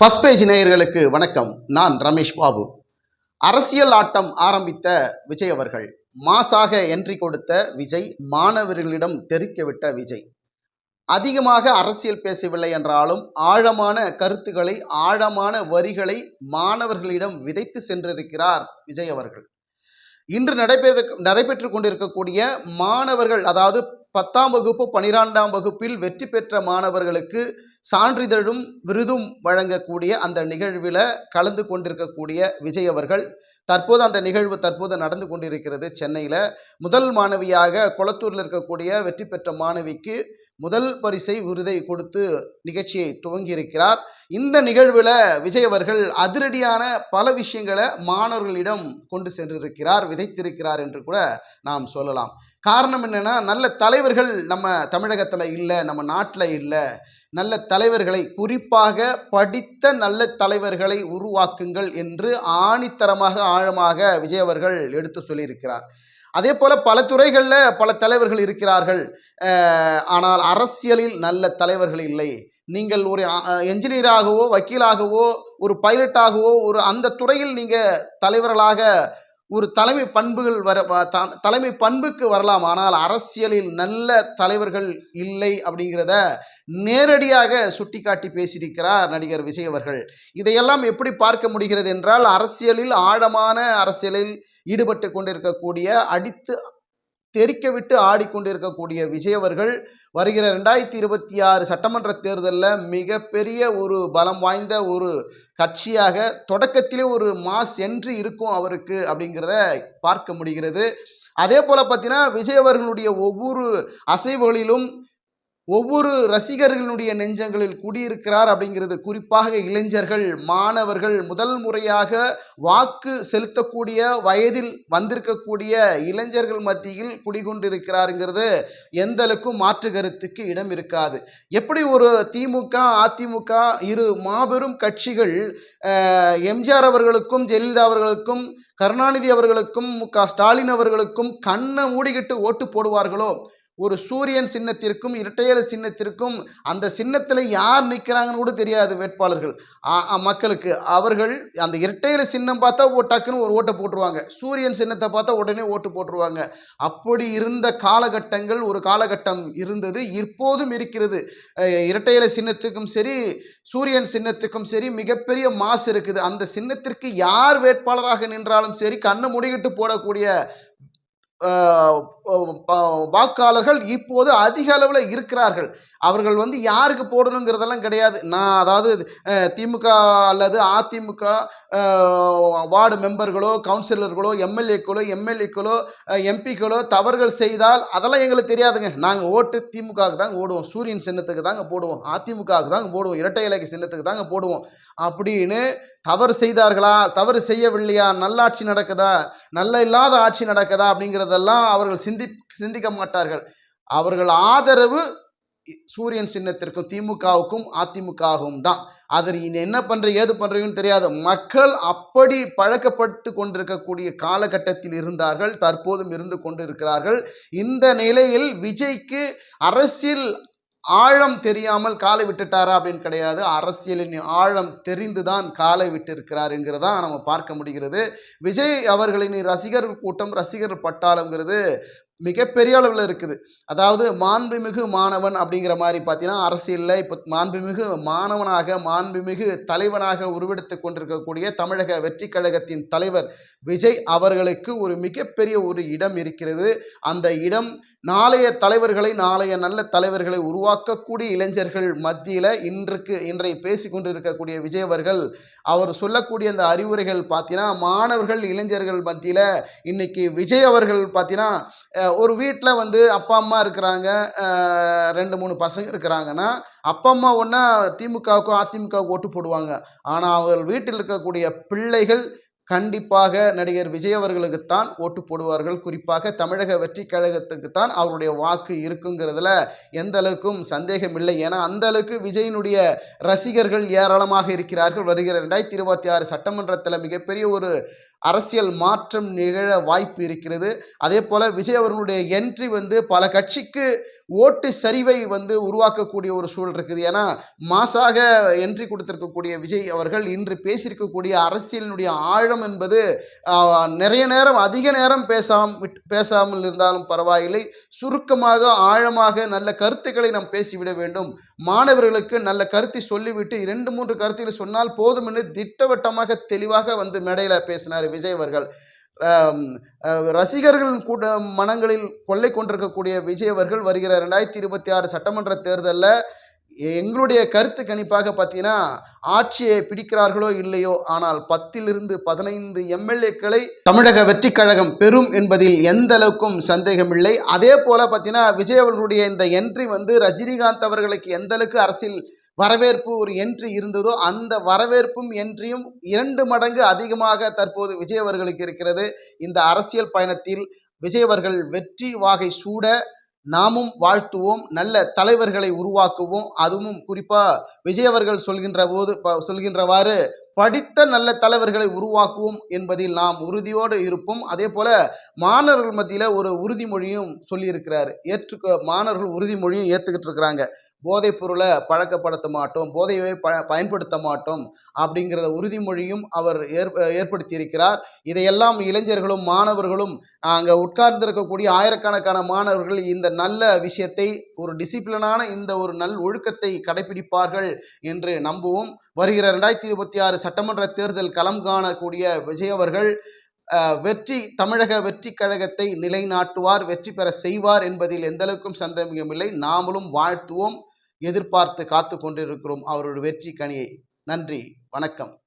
First page நேயர்களுக்கு வணக்கம். நான் ரமேஷ் பாபு. அரசியல் ஆட்டம் ஆரம்பித்த விஜய் அவர்கள் மாசாக என்ட்ரி கொடுத்த விஜய் மாணவர்களிடம் தெரிக்க விஜய். அதிகமாக அரசியல் பேசவில்லை என்றாலும் ஆழமான கருத்துக்களை ஆழமான வரிகளை மாணவர்களிடம் விதைத்து சென்றிருக்கிறார் விஜய் அவர்கள். இன்று நடைபெற நடைபெற்று கொண்டிருக்கக்கூடிய மாணவர்கள் அதாவது பத்தாம் வகுப்பு பனிரெண்டாம் வகுப்பில் வெற்றி பெற்ற மாணவர்களுக்கு சான்றிதழும் விருதும் வழங்கக்கூடிய அந்த நிகழ்வில் கலந்து கொண்டிருக்கக்கூடிய விஜய் அவர்கள் தற்போது அந்த நிகழ்வு தற்போது நடந்து கொண்டிருக்கிறது சென்னையில். முதல் மாணவியாக குளத்தூரில் இருக்கக்கூடிய வெற்றி பெற்ற மாணவிக்கு முதல் பரிசை விருதை கொடுத்து நிகழ்ச்சியை துவங்கியிருக்கிறார். இந்த நிகழ்வில் விஜய் அவர்கள் அதிரடியான பல விஷயங்களை மாணவர்களிடம் கொண்டு சென்றிருக்கிறார் விதைத்திருக்கிறார் என்று கூட நாம் சொல்லலாம். காரணம் என்னென்னா நல்ல தலைவர்கள் நம்ம தமிழகத்தில் இல்லை நம்ம நாட்டில் இல்லை. நல்ல தலைவர்களை குறிப்பாக படித்த நல்ல தலைவர்களை உருவாக்குங்கள் என்று ஆணித்தரமாக ஆழமாக விஜய் அவர்கள் எடுத்து சொல்லியிருக்கிறார். அதே போல பல துறைகளில் பல தலைவர்கள் இருக்கிறார்கள். ஆனால் அரசியலில் நல்ல தலைவர்கள் இல்லை. நீங்கள் ஒரு என்ஜினியராகவோ வக்கீலாகவோ ஒரு பைலட்டாகவோ ஒரு அந்த துறையில் நீங்கள் தலைவர்களாக ஒரு தலைமை பண்புகள் வர தலைமை பண்புக்கு வரலாம். ஆனால் அரசியலில் நல்ல தலைவர்கள் இல்லை அப்படிங்கிறத நேரடியாக சுட்டிக்காட்டி பேசியிருக்கிறார் நடிகர் விஜய் அவர்கள். இதையெல்லாம் எப்படி பார்க்க முடிகிறது என்றால் அரசியலில் ஆழமான அரசியலில் ஈடுபட்டு கொண்டிருக்கக்கூடிய அடித்து தெறிக்க விட்டு ஆடிக்கொண்டிருக்கக்கூடிய விஜய் அவர்கள் வருகிற ரெண்டாயிரத்தி இருபத்தி ஆறு சட்டமன்ற தேர்தலில் மிகப்பெரிய ஒரு பலம் வாய்ந்த ஒரு கட்சியாக தொடக்கத்திலே ஒரு மாஸ் என்று இருக்கும் அவருக்கு அப்படிங்கிறத பார்க்க முடிகிறது. அதே போல் பார்த்தீங்கன்னா விஜய் அவர்களுடைய ஒவ்வொரு அசைவுகளிலும் ஒவ்வொரு ரசிகர்களுடைய நெஞ்சங்களில் குடியிருக்கிறார் அப்படிங்கிறது குறிப்பாக இளைஞர்கள் மாணவர்கள் முதல் முறையாக வாக்கு செலுத்தக்கூடிய வயதில் வந்திருக்கக்கூடிய இளைஞர்கள் மத்தியில் குடிகொண்டிருக்கிறாருங்கிறது எந்த அளவுக்கும் மாற்று கருத்துக்கு இடம் இருக்காது. எப்படி ஒரு திமுக அதிமுக இரு மாபெரும் கட்சிகள் எம்ஜிஆர் அவர்களுக்கும் ஜெயலலிதா அவர்களுக்கும் கருணாநிதி அவர்களுக்கும் மு க ஸ்டாலின் அவர்களுக்கும் கண்ணை மூடிக்கிட்டு ஓட்டு போடுவார்களோ? ஒரு சூரியன் சின்னத்திற்கும் இரட்டையல சின்னத்திற்கும் அந்த சின்னத்தில் யார் நிற்கிறாங்கன்னு கூட தெரியாது வேட்பாளர்கள். மக்களுக்கு. அவர்கள் அந்த இரட்டையில சின்னம் பார்த்தா ஓ டக்குன்னு ஒரு ஓட்டை போட்டுருவாங்க. சூரியன் சின்னத்தை பார்த்தா உடனே ஓட்டு போட்டுருவாங்க. அப்படி இருந்த காலகட்டங்கள் ஒரு காலகட்டம் இருந்தது. இப்போதும் இருக்கிறது. இரட்டையல சின்னத்துக்கும் சரி சூரியன் சின்னத்துக்கும் சரி மிகப்பெரிய மாசு இருக்குது. அந்த சின்னத்திற்கு யார் வேட்பாளராக நின்றாலும் சரி கண்ணை முடிகிட்டு போடக்கூடிய வாக்காளர்கள் இப்போது அதிக அளவில் இருக்கிறார்கள். அவர்கள் வந்து யாருக்கு போடணுங்கிறதெல்லாம் கிடையாது. நான் அதாவது திமுக அல்லது அதிமுக வார்டு மெம்பர்களோ கவுன்சிலர்களோ எம்எல்ஏக்களோ எம்எல்ஏக்களோ எம்பிக்களோ தவறுகள் செய்தால் அதெல்லாம் எங்களுக்கு தெரியாதுங்க. நாங்கள் ஓட்டு திமுகவுக்கு தாங்க ஓடுவோம் சூரியன் சின்னத்துக்கு தாங்க போடுவோம். அதிமுகவுக்கு தாங்க போடுவோம். இரட்டை இலக்கு சின்னத்துக்கு தாங்க போடுவோம். அப்படின்னு தவறு செய்தார்களா? தவறு செய்யவில்லையா? நல்லாட்சி நடக்குதா? நல்ல இல்லாத ஆட்சி நடக்குதா? அப்படிங்கிறதெல்லாம் அவர்கள் சிந்தி சிந்தி சிந்திக்க மாட்டார்கள் அவர்கள் ஆதரவு சூரியன் சின்னத்திற்கும் திமுகவுக்கும் அதிமுகவும் தான் அதில் நீ என்ன பண்ணுற ஏது பண்ணுறீங்கன்னு தெரியாது மக்கள் அப்படி பழக்கப்பட்டு கொண்டிருக்கக்கூடிய காலகட்டத்தில் இருந்தார்கள் தற்போதும் இருந்து கொண்டு இருக்கிறார்கள் இந்த நிலையில் விஜய்க்கு அரசியல் ஆழம் தெரியாமல் காலை விட்டுட்டாரா அப்படின்னு கிடையாது. அரசியலின் ஆழம் தெரிந்துதான் காலை விட்டிருக்கிறார் என்கிறதா நம்ம பார்க்க முடிகிறது. விஜய் அவர்களின் ரசிகர் கூட்டம் ரசிகர் பட்டாளங்கிறது மிகப்பெரிய அளவில் இருக்குது. அதாவது மாண்புமிகு மாணவன் அப்படிங்கிற மாதிரி பார்த்தீங்கன்னா அரசியலில் இப்போ மாண்புமிகு மாணவனாக மாண்புமிகு தலைவனாக உருவெடுத்து கொண்டிருக்கக்கூடிய தமிழக வெற்றி கழகத்தின் தலைவர் விஜய் அவர்களுக்கு ஒரு மிகப்பெரிய ஒரு இடம் இருக்கிறது. அந்த இடம் நாளைய தலைவர்களை நாளைய நல்ல தலைவர்களை உருவாக்கக்கூடிய இளைஞர்கள் மத்தியில் இன்றைக்கு இன்றை பேசி கொண்டிருக்கக்கூடிய விஜய் அவர்கள் அவர் சொல்லக்கூடிய அந்த அறிவுரைகள் பார்த்தீங்கன்னா மாணவர்கள் இளைஞர்கள் மத்தியில் இன்னைக்கு விஜய் அவர்கள் பார்த்தீங்கன்னா ஒரு வீட்டில் வந்து அப்பா அம்மா இருக்கிறாங்க ரெண்டு மூணு பசங்க இருக்கிறாங்கன்னா அப்பா அம்மா ஒன்றா திமுகவுக்கும் அதிமுகவுக்கு ஓட்டு போடுவாங்க. ஆனால் அவர்கள் வீட்டில் இருக்கக்கூடிய பிள்ளைகள் கண்டிப்பாக நடிகர் விஜய் அவர்களுக்குத்தான் ஓட்டு போடுவார்கள். குறிப்பாக தமிழக வெற்றி கழகத்துக்குத்தான் அவருடைய வாக்கு இருக்குங்கிறதுல எந்த அளவுக்கும் சந்தேகம் இல்லை ஏன்னா அந்த அளவுக்கு விஜயினுடைய ரசிகர்கள் ஏராளமாக இருக்கிறார்கள். வருகிற ரெண்டாயிரத்தி இருபத்தி ஆறு சட்டமன்றத்தில் மிகப்பெரிய ஒரு அரசியல் மாற்றம் நிகழ வாய்ப்பு இருக்கிறது. அதே போல் விஜய் அவர்களுடைய என்ட்ரி வந்து பல கட்சிக்கு ஓட்டு சரிவை வந்து உருவாக்கக்கூடிய ஒரு சூழல் இருக்குது. ஏன்னா மாசாக என்ட்ரி கொடுத்திருக்கக்கூடிய விஜய் அவர்கள் இன்று பேசியிருக்கக்கூடிய அரசியலினுடைய ஆழம் என்பது நிறைய நேரம் அதிக நேரம் பேசாம விட்- பேசாமல் இருந்தாலும் பரவாயில்லை. சுருக்கமாக ஆழமாக நல்ல கருத்துக்களை நாம் பேசிவிட வேண்டும். மாணவர்களுக்கு நல்ல கருத்தை சொல்லிவிட்டு இரண்டு மூன்று கருத்துக்களை சொன்னால் போதும் என்று திட்டவட்டமாக தெளிவாக வந்து மேடையில் பேசினார் விஜய் அவர்கள் ரசிகர்களின் கூட மனங்களில் கொள்ளை கொண்டிருக்கக்கூடிய விஜய் அவர்கள் வருகிற ரெண்டாயிரத்தி இருபத்தி ஆறு சட்டமன்ற தேர்தலில் எங்களுடைய கருத்து கணிப்பாக பார்த்தீங்கன்னா ஆட்சியை பிடிக்கிறார்களோ இல்லையோ ஆனால் பத்திலிருந்து பதினைந்து எம்எல்ஏக்களை தமிழக வெற்றி கழகம் பெறும் என்பதில் எந்த அளவுக்கும் சந்தேகமில்லை. அதே போல் பார்த்தீங்கன்னா விஜய் அவர்களுடைய இந்த என்ட்ரி வந்து ரஜினிகாந்த் அவர்களுக்கு எந்த அளவுக்கு அரசியல் வரவேற்பு ஒரு என்ட்ரி இருந்ததோ அந்த வரவேற்பும் என்ட்ரியும் இரண்டு மடங்கு அதிகமாக தற்போது விஜய் அவர்களுக்கு இருக்கிறது. இந்த அரசியல் பயணத்தில் விஜய் அவர்கள் வெற்றி வாகை சூட நாமும் வாழ்த்துவோம் நல்ல தலைவர்களை உருவாக்குவோம். அதுவும் குறிப்பாக விஜய் அவர்கள் சொல்கின்ற போது ப- சொல்கின்றவாறு படித்த நல்ல தலைவர்களை உருவாக்குவோம் என்பதில் நாம் உறுதியோடு இருப்போம். அதே போல மாணவர்கள் மத்தியில் ஒரு உறுதிமொழியும் சொல்லியிருக்கிறார். ஏற்றுக்க மாணவர்கள் உறுதிமொழியும் ஏற்றுக்கிட்டு இருக்கிறாங்க. போதைப் பொருளை பழக்கப்படுத்த மாட்டோம் போதையை ப பயன்படுத்த மாட்டோம் அப்படிங்கிறத உறுதிமொழியும் அவர் ஏற் ஏற்படுத்தியிருக்கிறார். இதையெல்லாம் இளைஞர்களும் மாணவர்களும் அங்கே உட்கார்ந்திருக்கக்கூடிய ஆயிரக்கணக்கான மாணவர்கள் இந்த நல்ல விஷயத்தை ஒரு டிசிப்ளினான இந்த ஒரு நல் ஒழுக்கத்தை கடைபிடிப்பார்கள் என்று நம்புவோம். வருகிற ரெண்டாயிரத்தி இருபத்தி ஆறு சட்டமன்ற தேர்தல் களம் காணக்கூடிய விஜய் அவர்கள் வெற்றி தமிழக வெற்றி கழகத்தை நிலைநாட்டுவார் வெற்றி பெற செய்வார் என்பதில் எந்தளவுக்கும் சந்தேகமில்லை. நாமளும் வாழ்த்துவோம். எதிர்பார்த்து காத்து கொண்டிருக்கிறோம் அவருடைய வெற்றி கனியை. நன்றி. வணக்கம்.